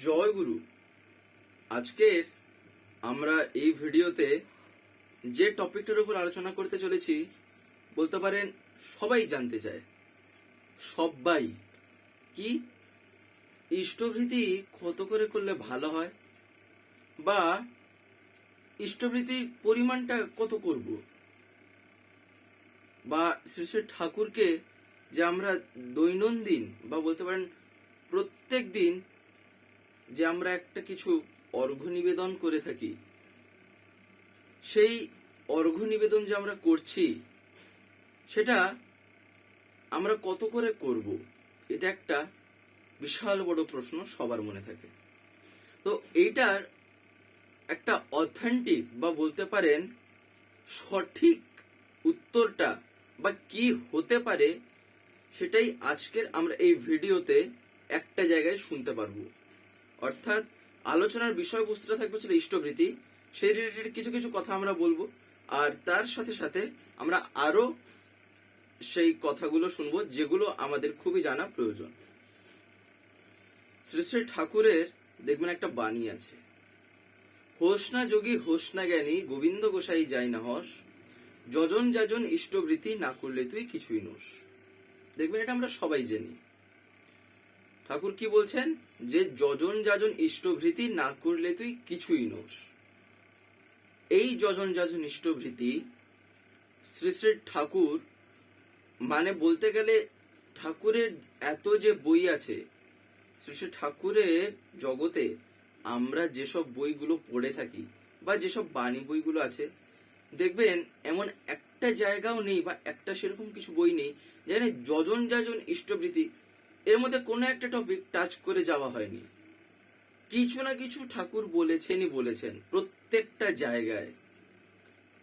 জয় গুরু। আজকের আমরা এই ভিডিওতে যে টপিকটার উপর আলোচনা করতে চলেছি, বলতে পারেন সবাই জানতে চায়। সবাই কি? ইষ্টভৃতি কত করে করলে ভালো হয়? বা ইষ্টভৃতির পরিমাণটা কত করব? বা শ্রী শ্রী ঠাকুরকে যে আমরা দৈনন্দিন বা বলতে পারেন প্রত্যেক দিন যে আমরা একটা কিছু অর্ঘ্য নিবেদন করে থাকি। সেই অর্ঘ্য নিবেদন যে আমরা করছি, সেটা আমরা কত করে করব? এটা একটা বিশাল বড় প্রশ্ন সবার মনে থাকে। তো এইটার একটা অথেন্টিক বা বলতে পারেন সঠিক উত্তরটা বা কি হতে পারে, সেটাই আজকের আমরা এই ভিডিওতে একটা জায়গায় শুনতে পারব। অর্থাৎ আলোচনার বিষয়বস্তুটা থাকবে ছিল ইষ্টবৃত্তি সেই রিলেটেড কিছু কিছু কথা আমরা বলব। আর তার সাথে সাথে আমরা আরও সেই কথাগুলো শুনব যেগুলো আমাদের খুবই জানা প্রয়োজন। শ্রী শ্রী ঠাকুরের দেখবেন একটা বাণী আছে। হোস না যোগী হোস না জ্ঞানী গোবিন্দ গোসাই যাই না হস, যজন যাজন ইষ্টবৃত্তি না করলে তুই কিছুই নোস। দেখবেন এটা আমরা সবাই জানি। ঠাকুর কি বলছেন? যে যজন যাজন ইষ্টভৃতি না করলে তুই কিছুই নোস। এই যজন যাজন ইষ্টভৃতি শ্রী শ্রী ঠাকুর মানে বলতে গেলে ঠাকুরের এত যে বই আছে, শ্রী শ্রী ঠাকুরের জগতে আমরা যেসব বইগুলো পড়ে থাকি বা যেসব বাণী বইগুলো আছে, দেখবেন এমন একটা জায়গাও নেই বা একটা সেরকম কিছু বই নেই যেখানে যজন যাজন ইষ্টবৃত্তি এর মধ্যে কোনো একটা টপিক টাচ করে যাওয়া হয়নি। কিছু না কিছু ঠাকুর বলেছেনই বলেছেন, প্রত্যেকটা জায়গায়।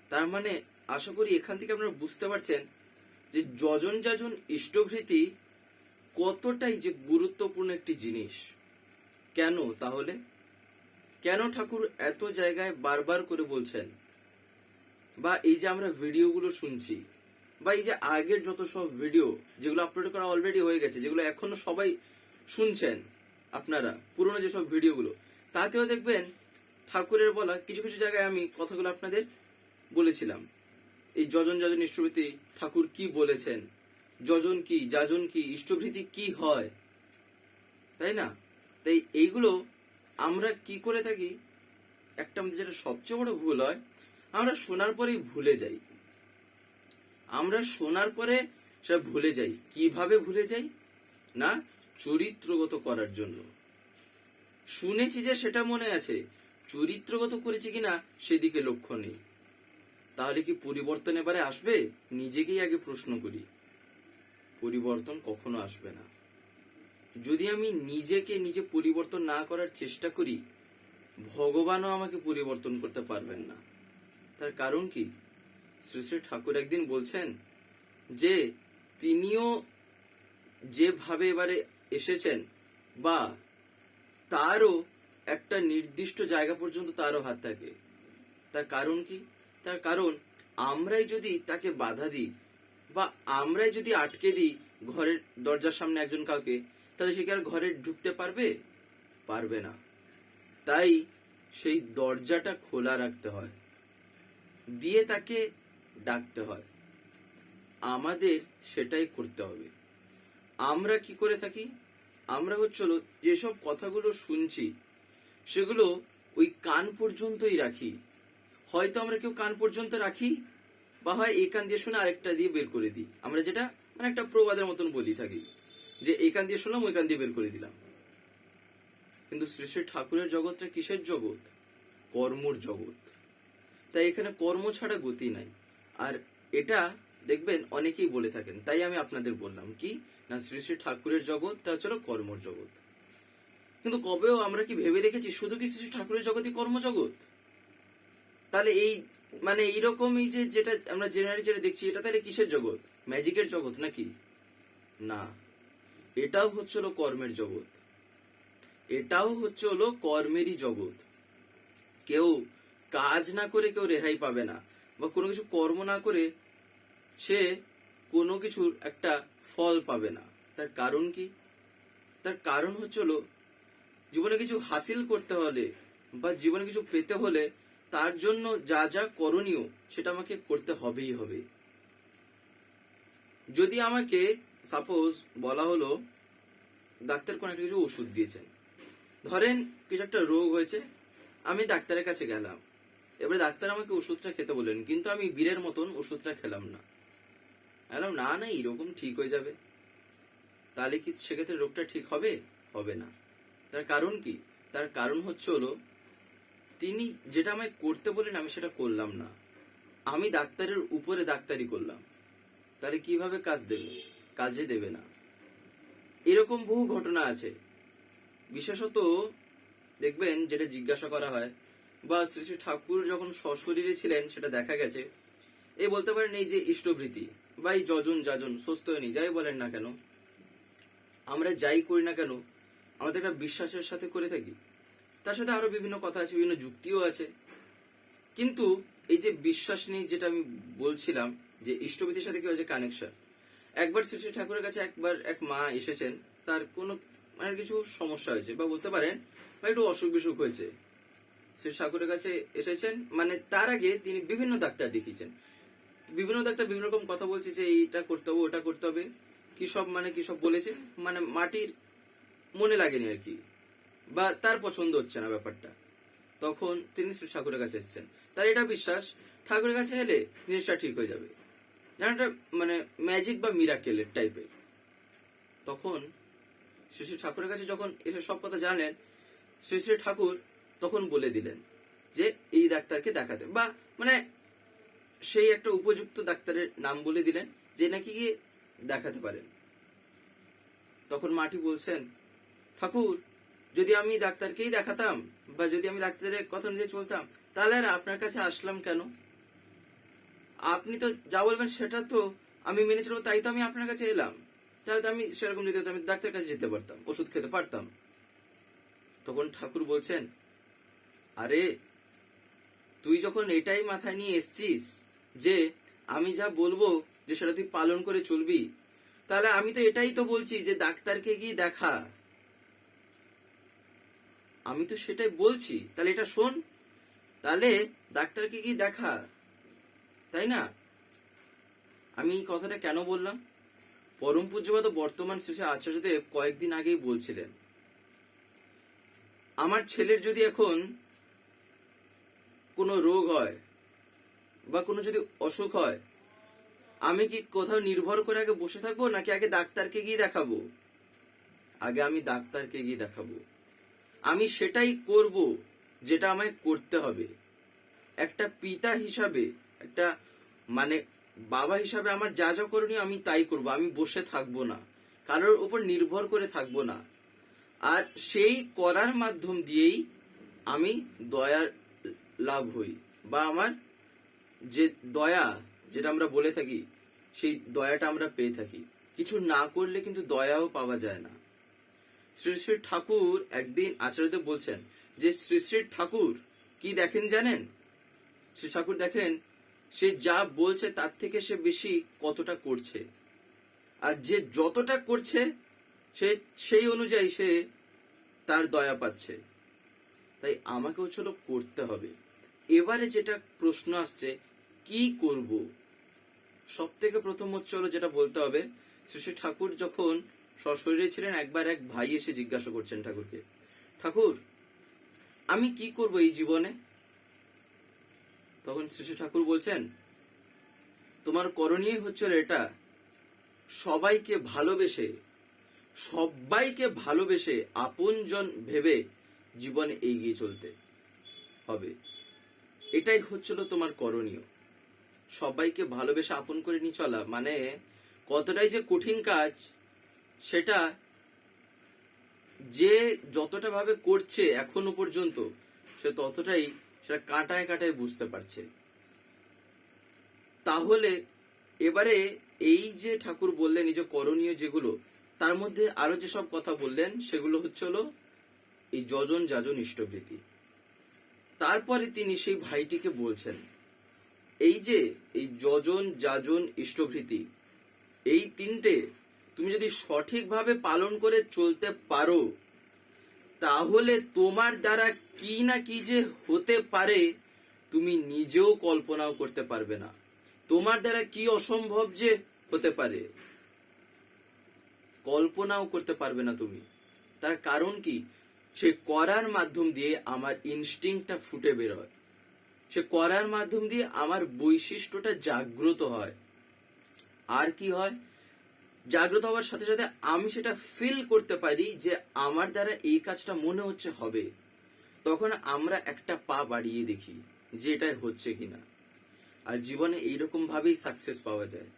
তার মানে আশা করি এখান থেকে আপনারা বুঝতে পারছেন যে যজন যাজন ইষ্টভৃতি কতটাই যে গুরুত্বপূর্ণ একটি জিনিস। কেন তাহলে? কেন ঠাকুর এত জায়গায় বারবার করে বলছেন? বা এই যে আমরা ভিডিওগুলো শুনছি বা এই যে আগের যত সব ভিডিও যেগুলো আপলোড করা অলরেডি হয়ে গেছে, যেগুলো এখনও সবাই শুনছেন, আপনারা, পুরনো যেসব ভিডিওগুলো তাতেও দেখবেন ঠাকুরের বলা কিছু কিছু জায়গায় আমি কথাগুলো আপনাদের বলেছিলাম। এই যজন যাজন ইষ্টভৃতি ঠাকুর কি বলেছেন? যজন কি, যাজন কি, ইষ্টভৃতি কি হয়? তাই না? তাই এইগুলো আমরা কি করে থাকি? একটা আমাদের যেটা সবচেয়ে বড় ভুল হয়, আমরা শোনার পরেই ভুলে যাই। আমরা শোনার পরে সেটা ভুলে যাই। কীভাবে ভুলে যাই? না, চরিত্রগত করার জন্য। শুনেছি যে সেটা মনে আছে। চরিত্রগত করেছি কিনা সেদিকে লক্ষ্য নেই। তাহলে কি পরিবর্তন এবারে আসবে? নিজেকেই আগে প্রশ্ন করি। পরিবর্তন কখনো আসবে না। যদি আমি নিজেকে নিজে পরিবর্তন না করার চেষ্টা করি, ভগবানও আমাকে পরিবর্তন করতে পারবেন না। তার কারণ কি? শ্রী শ্রী ঠাকুর একদিন বলছেন যে, তিনিও যেভাবে এবারে এসেছেন বা তারও একটা নির্দিষ্ট জায়গা পর্যন্ত তারও হাত থাকে। তার কারণ কি? তার কারণ আমরাই যদি তাকে বাধা দিই বা আমরাই যদি আটকে দিই ঘরের দরজার সামনে একজন কাউকে, তাহলে সে কি আর ঘরে ঢুকতে পারবে? পারবে না। তাই সেই দরজাটা খোলা রাখতে হয়। দিয়ে তাকে ডাকতে হয়। আমাদের সেটাই করতে হবে। আমরা কি করে থাকি? আমরা হচ্ছিল যেসব কথাগুলো শুনছি, সেগুলো ওই কান পর্যন্তই রাখি। হয়তো আমরা কেউ কান পর্যন্ত রাখি বা হয় এই কান দিয়ে শুনে আরেকটা দিয়ে বের করে দিই। আমরা যেটা মানে একটা প্রবাদের মতন বলি থাকি, যে এই কান দিয়ে শুনলাম, ওই কান দিয়ে বের করে দিলাম। কিন্তু শ্রী শ্রী ঠাকুরের জগৎটা কিসের জগৎ? কর্মর জগৎ। তাই এখানে কর্ম ছাড়া গতি নাই। আর এটা দেখবেন অনেকেই বলে থাকেন, তাই আমি আপনাদের বললাম কি, না, শ্রী শ্রী ঠাকুরের জগৎটা হচ্ছিল কর্মর জগৎ। কিন্তু কবেও আমরা কি ভেবে দেখেছি শুধু কি শ্রী শ্রী ঠাকুরের জগতই কর্মজগৎ তাহলে এই মানে এইরকমই যে যেটা আমরা জেনারেলি যেটা দেখছি, এটা তাহলে কিসের জগৎ? ম্যাজিকের জগৎ নাকি? না। এটাও হচ্ছে হলো কর্মের জগৎ। এটাও হচ্ছে হলো কর্মেরই জগৎ। কেউ কাজ না করে কেউ রেহাই পাবে না। বা কোনো কিছু কর্ম না করে সে কোনো কিছুর একটা ফল পাবে না। তার কারণ কি? তার কারণ হচ্ছে হলো, জীবনে কিছু হাসিল করতে হলে বা জীবনে কিছু পেতে হলে তার জন্য যা যা করণীয় সেটা আমাকে করতে হবেই হবে। যদি আমাকে সাপোজ বলা হলো, ডাক্তার কোন একটা কিছু ওষুধ দিয়েছেন। ধরেন কিছু একটা রোগ হয়েছে, আমি ডাক্তারের কাছে গেলাম। এবারে ডাক্তার আমাকে ওষুধটা খেতে বললেন কিন্তু আমি বীরের মতন ওষুধটা খেলাম না। বললাম, না না এরকম ঠিক হয়ে যাবে। তাহলে কি সেক্ষেত্রে রোগটা ঠিক হবে? হবে না। তার কারণ কি? তার কারণ হচ্ছে হলো, তিনি যেটা আমায় করতে বলেন, আমি সেটা করলাম না। আমি ডাক্তারের উপরে ডাক্তারি করলাম। তাহলে কীভাবে কাজ দেবে? কাজে দেবে না। এরকম বহু ঘটনা আছে। বিশেষত দেখবেন, যেটা জিজ্ঞাসা করা হয় বা শ্রী শ্রী ঠাকুর যখন সশরীরে ছিলেন, সেটা দেখা গেছে। এই বলতে পারেন এই যে ইষ্টভৃতি বা এই যজন যাজন সুস্থয়নী যাই বলেন না কেন, আমরা যাই করি না কেন, আমাদের একটা বিশ্বাসের সাথে করে থাকি। তার সাথে আরও বিভিন্ন কথা আছে, বিভিন্ন যুক্তিও আছে। কিন্তু এই যে বিশ্বাস নিয়ে যেটা আমি বলছিলাম, যে ইষ্টভৃতির সাথে কি হয় যে কানেকশন একবার শ্রী শ্রী ঠাকুরের কাছে একবার এক মা এসেছেন, তার কোনো মানে কিছু সমস্যা হয়েছে বা বলতে পারেন বা একটু অসুখ বিসুখ হয়েছে। শ্রী ঠাকুরের কাছে এসেছেন। মানে তার আগে তিনি বিভিন্ন ডাক্তার দেখিয়েছেন। বিভিন্ন ডাক্তার বিভিন্ন রকম কথা বলছে যে, এইটা করতে হবে, ওটা করতে হবে। কি সব মানে কি সব বলেছে? মানে মাটির মনে লাগেনি আর কি। বা তার পছন্দ হচ্ছে না ব্যাপারটা। তখন তিনি শ্রী ঠাকুরের কাছে এসেছেন। তার এটা বিশ্বাস, ঠাকুরের কাছে এলে জিনিসটা ঠিক হয়ে যাবে। একটা মানে ম্যাজিক বা মিরাকেলের টাইপের তখন শ্রী শ্রী ঠাকুরের কাছে যখন এসে সব কথা জানলেন, শ্রী শ্রী ঠাকুর তখন বলে দিলেন যে এই ডাক্তারকে দেখাতে। বা মানে সেই একটা উপযুক্ত ডাক্তারের নাম বলে দিলেন যে নাকি দেখাতে পারেন। তখন মাটি বলছেন ঠাকুর যদি আমি ডাক্তারকেই দেখাতাম বা যদি আমি ডাক্তারের কথা অনুযায়ী চলতাম তাহলে আপনার কাছে আসলাম কেন? আপনি তো যা বলবেন সেটা তো আমি মেনে চলবো তাই তো আমি আপনার কাছে এলাম। তাহলে তো আমি সেরকম হতো, আমি ডাক্তার কাছে যেতে পারতাম ওষুধ খেতে পারতাম। তখন ঠাকুর বলছেন আরে, তুই যখন এটাই মাথায় নিয়ে এসছিস যে আমি যা বলব যে সেটা তুই পালন করে চলবি, তাহলে আমি তো এটাই তো বলছি যে ডাক্তারকে গিয়ে দেখা। আমি তো সেটাই বলছি, তাহলে এটা শোন, তাহলে ডাক্তারকে গিয়ে দেখা, তাই না? আমি এই কথাটা কেন বললাম? পরম পূজ্যপাত বর্তমান শ্রী আচার্যদেব কয়েকদিন আগেই বলছিলেন, আমার ছেলের যদি এখন কোনো রোগ হয় বা কোনো যদি অসুখ হয়, আমি কি কোথাও নির্ভর করে আগে বসে থাকব নাকি আগে ডাক্তারকে গিয়ে দেখাবো? আগে আমি ডাক্তারকে গিয়ে দেখাবো। আমি সেটাই করব যেটা আমায় করতে হবে। একটা পিতা হিসাবে, একটা মানে বাবা হিসাবে আমার যা যা করণীয় আমি তাই করব, আমি বসে থাকব না, কারোর উপর নির্ভর করে থাকব না। আর সেই করার মাধ্যম দিয়েই আমি দয়ার লাভ হই বা আমার যে দয়া যেটা আমরা বলে থাকি, সেই দয়াটা আমরা পেয়ে থাকি। কিছু না করলে কিন্তু দয়াও পাওয়া যায় না। শ্রী শ্রী ঠাকুর একদিন আচার্যদেব বলছেন যে, শ্রী শ্রী ঠাকুর, কি দেখেন জানেন? শ্রী ঠাকুর দেখেন, সে যা বলছে তার থেকে সে বেশি কতটা করছে। আর যে যতটা করছে, সে সেই অনুযায়ী সে তার দয়া পাচ্ছে। তাই আমাকেও চলো করতে হবে। এবারে যেটা প্রশ্ন আসছে, কি করব? সব থেকে প্রথম হচ্ছে হলো যেটা বলতে হবে, শ্রী ঠাকুর যখন সশরীরে ছিলেন, একবার এক ভাই এসে জিজ্ঞাসা করছেন ঠাকুরকে, ঠাকুর, আমি কি করব এই জীবনে? তখন শ্রী শ্রী ঠাকুর বলছেন, তোমার করণীয় হচ্ছে এটা, সবাইকে ভালোবেসে সবাইকে ভালোবেসে আপনজন ভেবে জীবনে এগিয়ে চলতে হবে। এটাই হচ্ছিল তোমার করণীয়। সবাইকে ভালোবেসে আপন করে নিয়ে চলা মানে কতটাই যে কঠিন কাজ, সেটা যে যতটা ভাবে করছে এখনও পর্যন্ত, সে ততটাই সেটা কাটায় কাটায় বুঝতে পারছে। তাহলে এবারে এই যে ঠাকুর বললেন, এই যে করণীয় যেগুলো, তার মধ্যে আরও যেসব কথা বললেন, সেগুলো হচ্ছে হলো এই যজন যাজন ইষ্টভৃতি। তারপরে তিনি সেই ভাইটিকে বলছেন, এই যে, এই যজন যাজন ইষ্টভৃতি, এই তিনটে তুমি যদি সঠিকভাবে পালন করে চলতে পারো, তাহলে তোমার দ্বারা কি না কি যে হতে পারে, তুমি নিজেও কল্পনাও করতে পারবে না। তোমার দ্বারা কি অসম্ভব যে হতে পারে, কল্পনাও করতে পারবে না তুমি। তার কারণ কি? সে করার মাধ্যম দিয়ে আমার ইনস্টিংটা ফুটে বেরোয়। সে করার মাধ্যম দিয়ে আমার বৈশিষ্ট্যটা জাগ্রত হয়। আর কি হয়? জাগ্রত হওয়ার সাথে সাথে আমি সেটা ফিল করতে পারি যে আমার দ্বারা এই কাজটা মনে হচ্ছে হবে। তখন আমরা একটা পা বাড়িয়ে দেখি যে এটা হচ্ছে কিনা। আর জীবনে এইরকম ভাবেই সাকসেস পাওয়া যায়।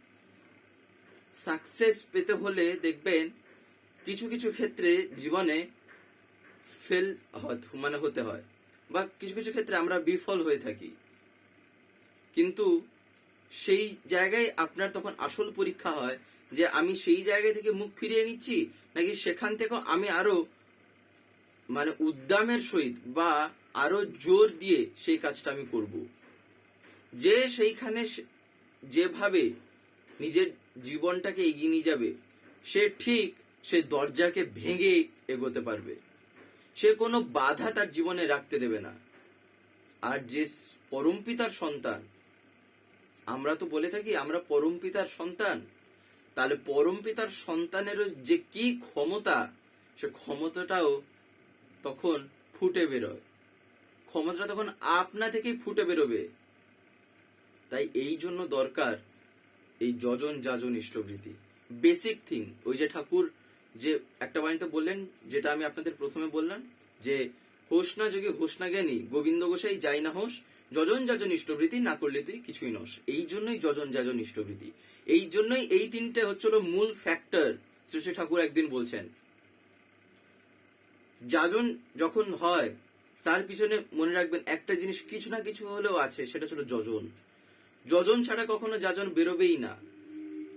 সাকসেস পেতে হলে দেখবেন কিছু কিছু ক্ষেত্রে জীবনে ফেল মানে হতে হয়। বা কিছু কিছু ক্ষেত্রে আমরা বিফল হয়ে থাকি। কিন্তু সেই জায়গায় আপনার তখন আসল পরীক্ষা হয় যে আমি সেই জায়গা থেকে মুখ ফিরিয়ে নিচ্ছি, নাকি সেখান থেকেও আমি আরও মানে উদ্দামের সহিত বা আরও জোর দিয়ে সেই কাজটা আমি করব। যে সেইখানে যেভাবে নিজের জীবনটাকে এগিয়ে নিয়ে যাবে, সে ঠিক সে দরজাকে ভেঙে এগোতে পারবে। সে কোনো বাধা তার জীবনে রাখতে দেবে না। আর যে পরমপিতার সন্তান, আমরা তো বলে থাকি আমরা পরমপিতার সন্তান, তাহলে পরমপিতার সন্তানেরও যে কি ক্ষমতা, সে ক্ষমতাটাও তখন ফুটে বেরোয়। ক্ষমতাটা তখন আপনা থেকেই ফুটে বেরোবে। তাই এই জন্য দরকার এই যজন যাজন ইষ্টভৃতি বেসিক থিং ওই যে ঠাকুর যে একটা বাণীতে বললেন, যেটা আমি আপনাদের প্রথমে বললাম, যে হোস না যোগে হোস না জ্ঞানী, গোবিন্দ গোসাই যাই না হোস, যজন যাজন ইষ্টভৃতি না করলে তুই কিছুই নস। এই জন্যই যজন যাজন ইষ্টভৃতি এই জন্যই এই তিনটে হচ্ছিল মূল ফ্যাক্টর শ্রী শ্রী ঠাকুর একদিন বলছেন। যাজন যখন হয়, তার পিছনে মনে রাখবেন একটা জিনিস কিছু না কিছু হলেও আছে, সেটা ছিল যজন। যজন ছাড়া কখনো যাজন বেরোবেই না।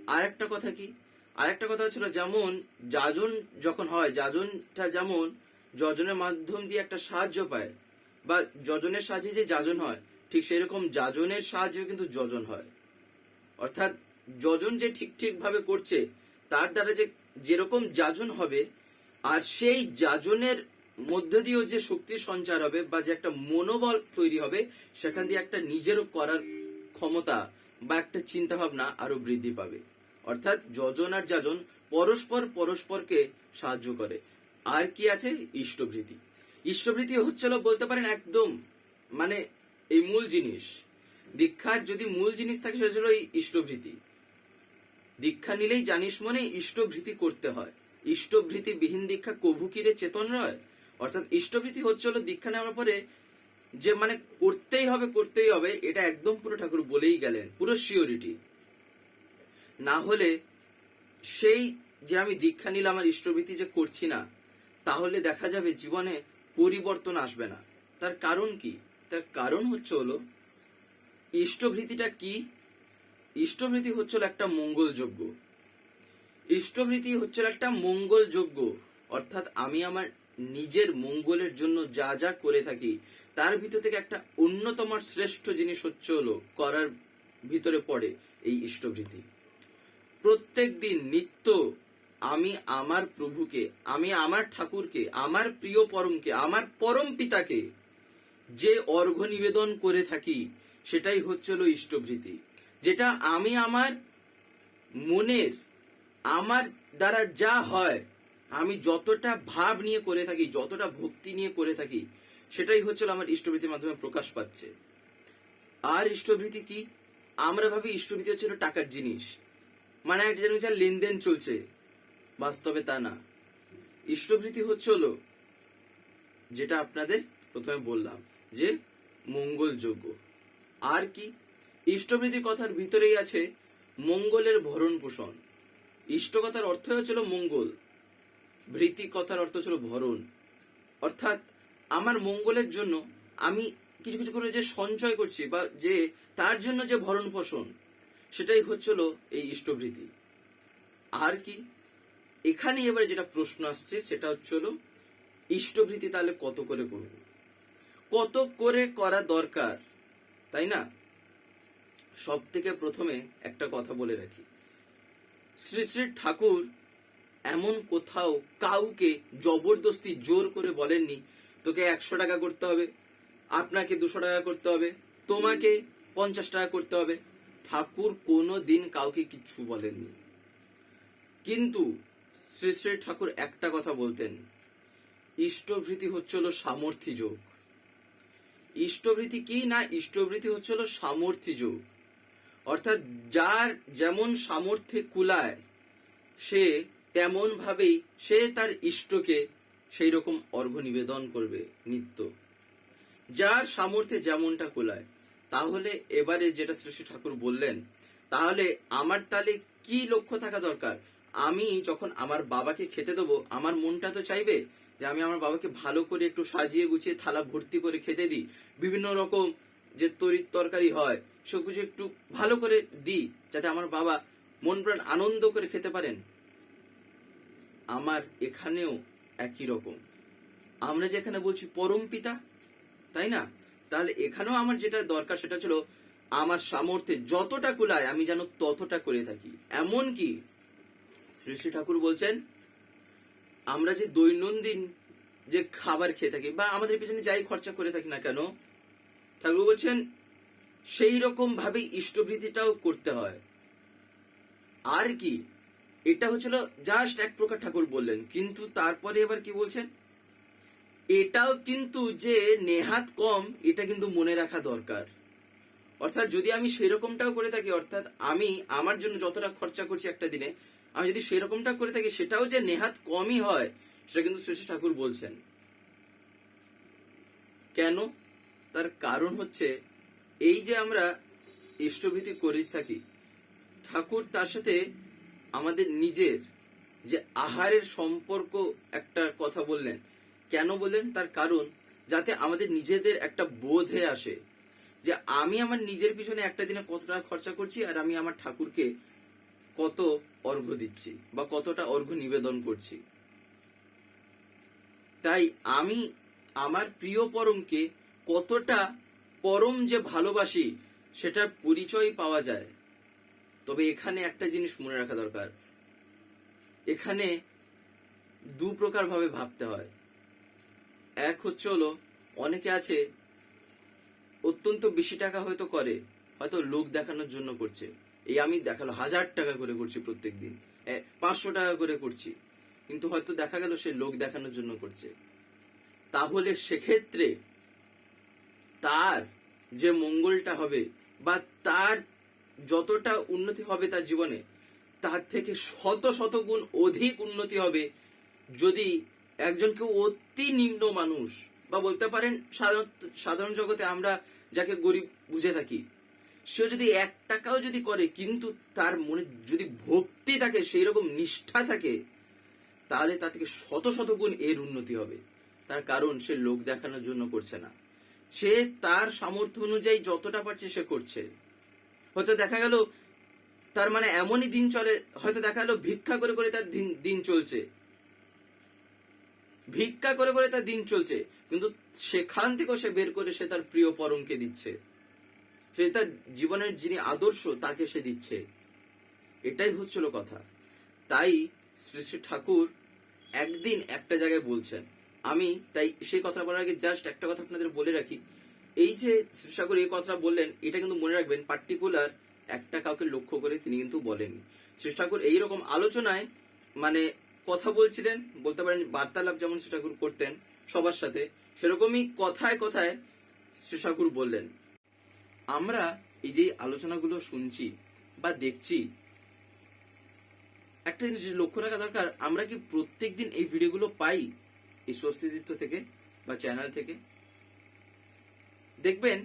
আর একটা কথা কি? আর একটা কথা হচ্ছিল যেমন যাজন যখন হয়, যাজনটা যেমন যজনের মাধ্যম দিয়ে একটা সাহায্য পায় বা যজনের সাহায্যে যে যাজন হয়, ঠিক সেরকম যাজনের সাহায্যে কিন্তু যজন হয়। অর্থাৎ যজন যে ঠিক ঠিক ভাবে করছে, তার দ্বারা যে যেরকম যাজন হবে, আর সেই যাজনের মধ্য দিয়েও যে শক্তির সঞ্চার হবে বা যে একটা মনোবল তৈরি হবে, সেখান দিয়ে একটা নিজেরও করার ক্ষমতা বা একটা চিন্তা ভাবনা আরও বৃদ্ধি পাবে। অর্থাৎ যজন আর যাজন পরস্পর পরস্পরকে সাহায্য করে। আর কি আছে? ইষ্টভৃতি। ইষ্টভৃতি হচ্ছিল বলতে পারেন একদম মানে এই মূল জিনিস। দীক্ষার যদি মূল জিনিস থাকে সেটা হলো এই ইষ্টভৃতি। দীক্ষা নিলেই জানিস মনে ইষ্টভৃতি করতে হয়। ইষ্টভৃতি বিহীন দীক্ষা কভু কিরে চেতন রয়? অর্থাৎ ইষ্টভৃতি হচ্ছে হলো দীক্ষা নেওয়ার পরে যে মানে করতেই হবে করতেই হবে, এটা একদম পুরো ঠাকুর বলেই গেলেন। পুরো শিওরিটি না হলে সেই যে আমি দীক্ষা নিলাম আমার ইষ্টভৃতি যে করছি না, তাহলে দেখা যাবে জীবনে পরিবর্তন আসবে না। তার কারণ কি? তার কারণ হচ্ছে হলো, ইষ্টভৃতিটা কি? ইষ্টভৃতি হচ্ছিল একটা মঙ্গল যজ্ঞ ইষ্টভৃতি হচ্ছিল একটা মঙ্গল যজ্ঞ অর্থাৎ আমি আমার নিজের মঙ্গলের জন্য যা যা করে থাকি, তার ভিতর থেকে একটা অন্যতম শ্রেষ্ঠ জিনিস হচ্ছে হলো, করার ভিতরে পড়ে এই ইষ্টভৃতি। প্রত্যেক দিন নিত্য আমি আমার প্রভুকে, আমি আমার ঠাকুরকে, আমার প্রিয় পরমকে, আমার পরম পিতাকে যে অর্ঘ্য নিবেদন করে থাকি, সেটাই হচ্ছিল ইষ্টভৃতি যেটা আমি আমার মনের, আমার দ্বারা যা হয়, আমি যতটা ভাব নিয়ে করে থাকি, যতটা ভক্তি নিয়ে করে থাকি, সেটাই হচ্ছিল আমার ইষ্টভৃতির মাধ্যমে প্রকাশ পাচ্ছে। আর ইষ্টভৃতি কি? আমরা ভাবি ইষ্টভৃতি হচ্ছিল টাকার জিনিস। মানে একটা যেন লেনদেন চলছে। বাস্তবে তা না। ইষ্টভৃতি হচ্ছে হলো, যেটা আপনাদের প্রথমে বললাম, যে মঙ্গলযোগ্য। আর কি? ইষ্টভৃতি কথার ভিতরেই আছে মঙ্গলের ভরণ পোষণ। ইষ্ট কথার অর্থ হচ্ছিল মঙ্গল, ভৃতি কথার অর্থ ছিল ভরণ। অর্থাৎ আমার মঙ্গলের জন্য আমি কিছু কিছু করে যে সঞ্চয় করছি বা যে তার জন্য যে ভরণ পোষণ সেটাই হচ্ছিল এই ইষ্টভৃতি আর কি? এখানে এবারে যেটা প্রশ্ন আসছে, সেটা হচ্ছিল ইষ্টভৃতি তাহলে কত করে করব? কত করে করা দরকার? তাই না? সব থেকে প্রথমে একটা কথা বলে রাখি। শ্রী শ্রী ঠাকুর এমন কোথাও কাউকে জবরদস্তি জোর করে বলেননি, তোকে একশো টাকা করতে হবে, আপনাকে দুশো টাকা করতে হবে, তোমাকে পঞ্চাশ টাকা করতে হবে। ঠাকুর কোনো দিন কাউকে কিচ্ছু বলেননি। কিন্তু শ্রী শ্রী ঠাকুর একটা কথা বলতেন, ইষ্টভৃতি হচ্ছিল সামর্থ্য যোগ। ইষ্টভৃতি কি না, ইষ্টভৃতি হচ্ছিল সামর্থ্য যোগ। অর্থাৎ যার যেমন সামর্থ্যে কুলায়, সে তেমন ভাবেই সে তার ইষ্টকে সেই রকম অর্ঘ্য নিবেদন করবে নিত্য। যার সামর্থ্যে যেমনটা কুলায়। তাহলে এবারে যেটা শ্রী শ্রী ঠাকুর বললেন, তাহলে আমার তাহলে কি লক্ষ্য থাকা দরকার? আমি যখন আমার বাবাকে খেতে দেবো, আমার মনটা তো চাইবে যে আমি আমার বাবাকে ভালো করে একটু সাজিয়ে গুছিয়ে থালা ভর্তি করে খেতে দিই। বিভিন্ন রকম যে তরির তরকারি হয়, সবকিছু একটু ভালো করে দিই, যাতে আমার বাবা মন প্রাণ আনন্দ করে খেতে পারেন। আমার এখানেও একই রকম। আমরা যেখানে বলছি পরম পিতা, তাই না? তাহলে এখানেও আমার যেটা দরকার সেটা ছিল আমার সামর্থ্যে যতটা কুলায় আমি যেন ততটা করে থাকি। এমন কি? শ্রী শ্রী ঠাকুর বলছেন, আমরা যে দৈনন্দিন যে খাবার খেয়ে থাকি বা আমাদের পিছনে যাই খরচা করে থাকি না কেন, ঠাকুর বলছেন, সেই রকম ভাবে ইষ্টভৃতিটাও করতে হয়। আর কি? এটা হচ্ছিল জাস্ট এক প্রকার ঠাকুর বললেন, কিন্তু তারপরে এবার কি বলছেন? এটাও কিন্তু যে নেহাত কম, এটা কিন্তু মনে রাখা দরকার। অর্থাৎ যদি আমি সেই রকমটাও করে থাকি, অর্থাৎ আমি আমার জন্য যতটা খরচা করছি একটা দিনে, আমি যদি সেই রকমটা করে থাকি, সেটাও যে নেহাত কমই হয়, সেটা কিন্তু শ্রী ঠাকুর বলছেন। কেন? তার কারণ হচ্ছে, এই যে আমরা ইষ্টভীতি করে থাকি, ঠাকুর তার সাথে আমাদের নিজের যে আহারের সম্পর্ক একটা কথা বললেন কেন বললেন? তার কারণ, যাতে আমাদের নিজেদের একটা বোধে আসে যে আমি আমার নিজের পিছনে একটা দিনে কত টাকা খরচা করছি আর আমি আমার ঠাকুরকে কত অর্ঘ্য দিচ্ছি বা কতটা অর্ঘ্য নিবেদন করছি। তাই আমি আমার প্রিয় পরমকে কতটা পরম যে ভালোবাসি, সেটার পরিচয় পাওয়া যায়। তবে এখানে একটা জিনিস মনে রাখা দরকার। এখানে দু প্রকার ভাবে ভাবতে হয়। এক হচ্ছে হলো, অনেকে আছে, অত্যন্ত বেশি টাকা হয়তো করে, হয়তো লোক দেখানোর জন্য করছে। এই আমি দেখাল, হাজার টাকা করে করছি প্রত্যেক দিন পাঁচশো টাকা করে করছি। কিন্তু হয়তো দেখা গেল সে লোক দেখানোর জন্য করছে। তাহলে সেক্ষেত্রে তার যে মঙ্গলটা হবে বা তার যতটা উন্নতি হবে তার জীবনে, তার থেকে শত শত গুণ অধিক উন্নতি হবে যদি একজন কেউ অতি নিম্ন মানুষ, বা বলতে পারেন সাধারণ সাধারণ জগতে আমরা যাকে গরিব বুঝে থাকি সে যদি এক টাকাও যদি করে, কিন্তু তার মনে যদি ভক্তি থাকে সেই রকম নিষ্ঠা থাকে, তাহলে তার থেকে শত শত গুণ এর উন্নতি হবে। তার কারণ সে লোক দেখানোর জন্য করছে না। সে তার সামর্থ্য অনুযায়ী যতটা পারছে সে করছে। হয়তো দেখা গেল, তার মানে এমনই দিন চলে, হয়তো দেখা গেল ভিক্ষা করে করে তার দিন দিন চলছে। ভিক্ষা করে করে তার দিন চলছে, কিন্তু সেখান থেকেও সে বের করে সে তার প্রিয় পরমকে দিচ্ছে। সে তার জীবনের যিনি আদর্শ, তাকে সে দিচ্ছে। এটাই হচ্ছিল কথা। তাই শ্রী শ্রী ঠাকুর একদিন একটা জায়গায় বলছেন, আমি তাই সেই কথা বলার আগে জাস্ট একটা কথা আপনাদের বলে রাখি। এই যে শ্রী ঠাকুর এই কথাটা বললেন, এটা কিন্তু মনে রাখবেন পার্টিকুলার একটা কাউকে লক্ষ্য করে তিনি কিন্তু বলেননি। শ্রী ঠাকুর এইরকম আলোচনায় মানে কথা বলছিলেন, বলতে পারেন বার্তালাপ যেমন শ্রী ঠাকুর করতেন সবার সাথে, সেরকমই কথায় কথায় শ্রী ঠাকুর বললেন। আমরা এই যে আলোচনাগুলো শুনছি বা দেখছি, একটা জিনিস লক্ষ্য রাখা দরকার, আমরা কি প্রত্যেক দিন এই ভিডিওগুলো পাই এই স্বস্তিদিত্ব থেকে বা চ্যানেল থেকে? দেখবেন,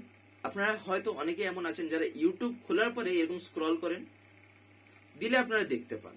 আপনারা হয়তো অনেকে এমন আছেন যারা ইউটিউব খোলার পরে এরকম স্ক্রল করেন, দিলে আপনারা দেখতে পান।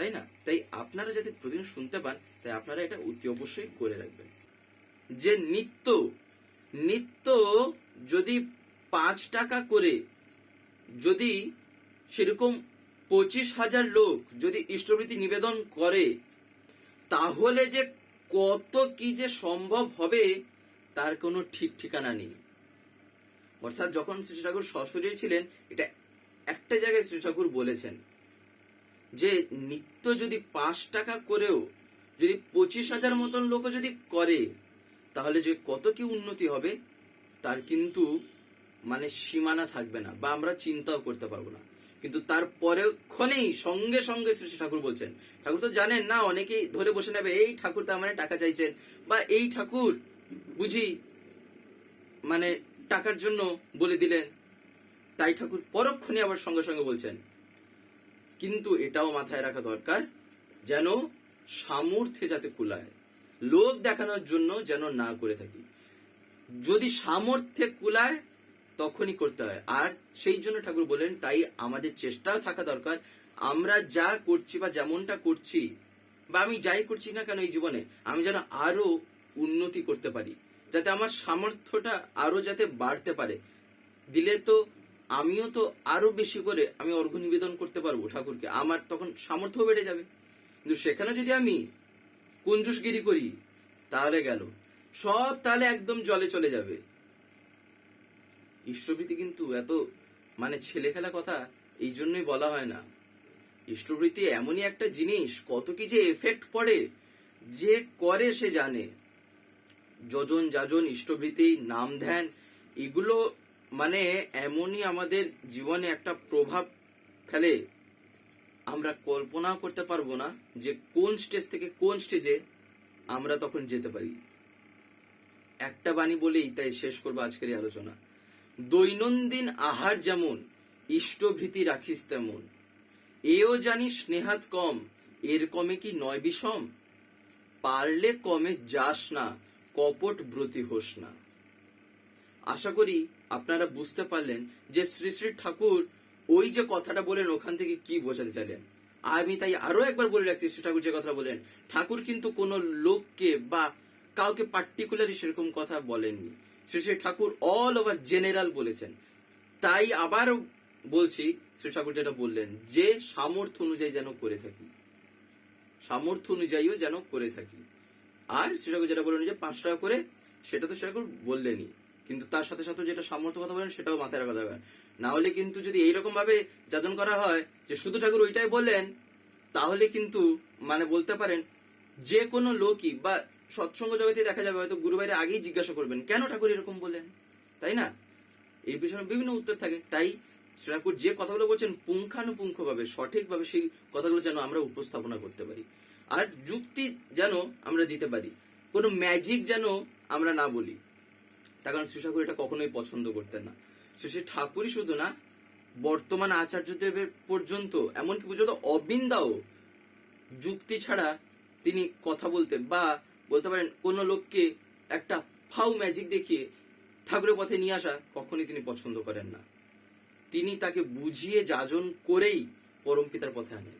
তাই না? তাই আপনারা যদি প্রতিদিন শুনতে পান, তাই আপনারা এটা অতি অবশ্যই করে রাখবেন। যে নিত্য নিত্য যদি পাঁচ টাকা করে, যদি সেরকম পঁচিশ হাজার লোক যদি ইষ্টবৃত্তি নিবেদন করে, তাহলে যে কত কি যে সম্ভব হবে, তার কোনো ঠিক ঠিকানা নেই। অর্থাৎ যখন শ্রী ঠাকুর সশরীর ছিলেন, এটা একটা জায়গায় শ্রী ঠাকুর বলেছেন যে নিত্য যদি পাঁচ টাকা করেও যদি পঁচিশ হাজার মতন লোক যদি করে, তাহলে যে কত কি উন্নতি হবে, তার কিন্তু মানে সীমানা থাকবে না বা আমরা চিন্তাও করতে পারব না। কিন্তু তারপরেও ক্ষণেই সঙ্গে সঙ্গে শ্রী ঠাকুর বলছেন। ঠাকুর তো জানেন না, অনেকেই ধরে বসে নেবে, এই ঠাকুর তার মানে টাকা চাইছেন। বা এই ঠাকুর বুঝি মানে টাকার জন্য বলে দিলেন। তাই ঠাকুর পরক্ষণে আবার সঙ্গে সঙ্গে বলছেন। কিন্তু এটাও মাথায় রাখা দরকার যেন সামর্থ্যে যাতে কুলায়। লোক দেখানোর জন্য যেন না করে থাকি। যদি সামর্থ্যে কুলায়, তখনই করতে হয়। আর সেই জন্য ঠাকুর বলেন তাই আমাদের চেষ্টাও থাকা দরকার। আমরা যা করছি বা যেমনটা করছি, বা আমি যাই করছি না কেন এই জীবনে, আমি যেন আরও উন্নতি করতে পারি। যাতে আমার সামর্থ্যটা আরও যাতে বাড়তে পারে। দিলে তো আমিও তো আরও বেশি করে আমি অর্ঘ্য নিবেদন করতে পারব ঠাকুরকে। আমার তখন সামর্থ্য বেড়ে যাবে। কিন্তু সেখানে যদি আমি কুঞ্জুসগিরি করি, তাহলে গেল। সব তাহলে একদম জলে চলে যাবে। ইষ্টভৃতি কিন্তু এত মানে ছেলে খেলা কথা এই জন্যই বলা হয় না। ইষ্টভৃতি এমনই একটা জিনিস, কত কি যে এফেক্ট পড়ে, যে করে সে জানে। যজন যাজন ইষ্টভৃতি নাম ধ্যান, এগুলো মানে এমনই আমাদের জীবনে একটা প্রভাব ফেলে। আমরা কল্পনা করতে পারব না যে কোন স্টেজ থেকে কোন স্টেজে আমরা তখন যেতে পারি। একটা বাণী বলেই তাই শেষ করব আজকের এই আলোচনা। দৈনন্দিন আহার যেমন, ইষ্টভীতি রাখিস তেমন। এও জানি স্নেহাত কম, এর কমে কি নয় বিষম? পারলে কমে যাস না, কপট ব্রতী হোস না। আশা করি আপনারা বুঝতে পারলেন যে শ্রী শ্রী ঠাকুর ওই যে কথাটা বলেন, ওখান থেকে কি বোঝাতে চাইলেন? আমি তাই আরও একবার বলে রাখছি, শ্রী ঠাকুর যে কথা বলেন, ঠাকুর কিন্তু কোন লোককে বা কাউকে পার্টিকুলারই সেরকম কথা বলেননি। Shri Shri Thakur all over general বলেছেন। তাই আবার বলছি, শ্রী ঠাকুর যেটা বললেন, যে সামর্থ্য অনুযায়ী যেন করে থাকি। সামর্থ্য অনুযায়ীও যেন করে থাকি। আর শ্রী ঠাকুর যেটা বললেন যে পাঁচ টাকা করে, সেটা তো শ্রী ঠাকুর বললেনই। কিন্তু তার সাথে সাথে যেটা সামর্থ্য কথা বলেন, সেটাও মাথায় রাখা দরকার না হলে কিন্তু যদি এইরকম ভাবে যাজন করা হয়, যে শুধু ঠাকুর ওইটাই বললেন, তাহলে কিন্তু মানে বলতে পারেন, যে কোনো লোকই বা সৎসঙ্গ জগতে দেখা যাবে, হয়তো গুরু বাইরে আগেই জিজ্ঞাসা করবেন, কেন ঠাকুর এরকম বলেন তাই না? এর পিছনে বিভিন্ন উত্তর থাকে। তাই ঠাকুর যে কথাগুলো বলছেন পুঙ্খানুপুঙ্খ ভাবে সঠিকভাবে সেই কথাগুলো যেন আমরা উপস্থাপনা করতে পারি। আর যুক্তি যেন আমরা দিতে পারি। কোনো ম্যাজিক যেন আমরা না বলি। তার কারণ শ্রী ঠাকুর এটা কখনোই পছন্দ করতেন না। শ্রী ঠাকুরই শুধু না, বর্তমান আচার্যদেবের পর্যন্ত, এমনকি পর্যন্ত অবিন্দাও যুক্তি ছাড়া তিনি কথা বলতে বা বলতে পারেন কোন লোককে একটা ফাউ ম্যাজিক দেখিয়ে ঠাকুরের পথে নিয়ে আসা কখনোই তিনি পছন্দ করেন না। তিনি তাকে বুঝিয়ে যাজন করেই পরম পিতার পথে আনেন।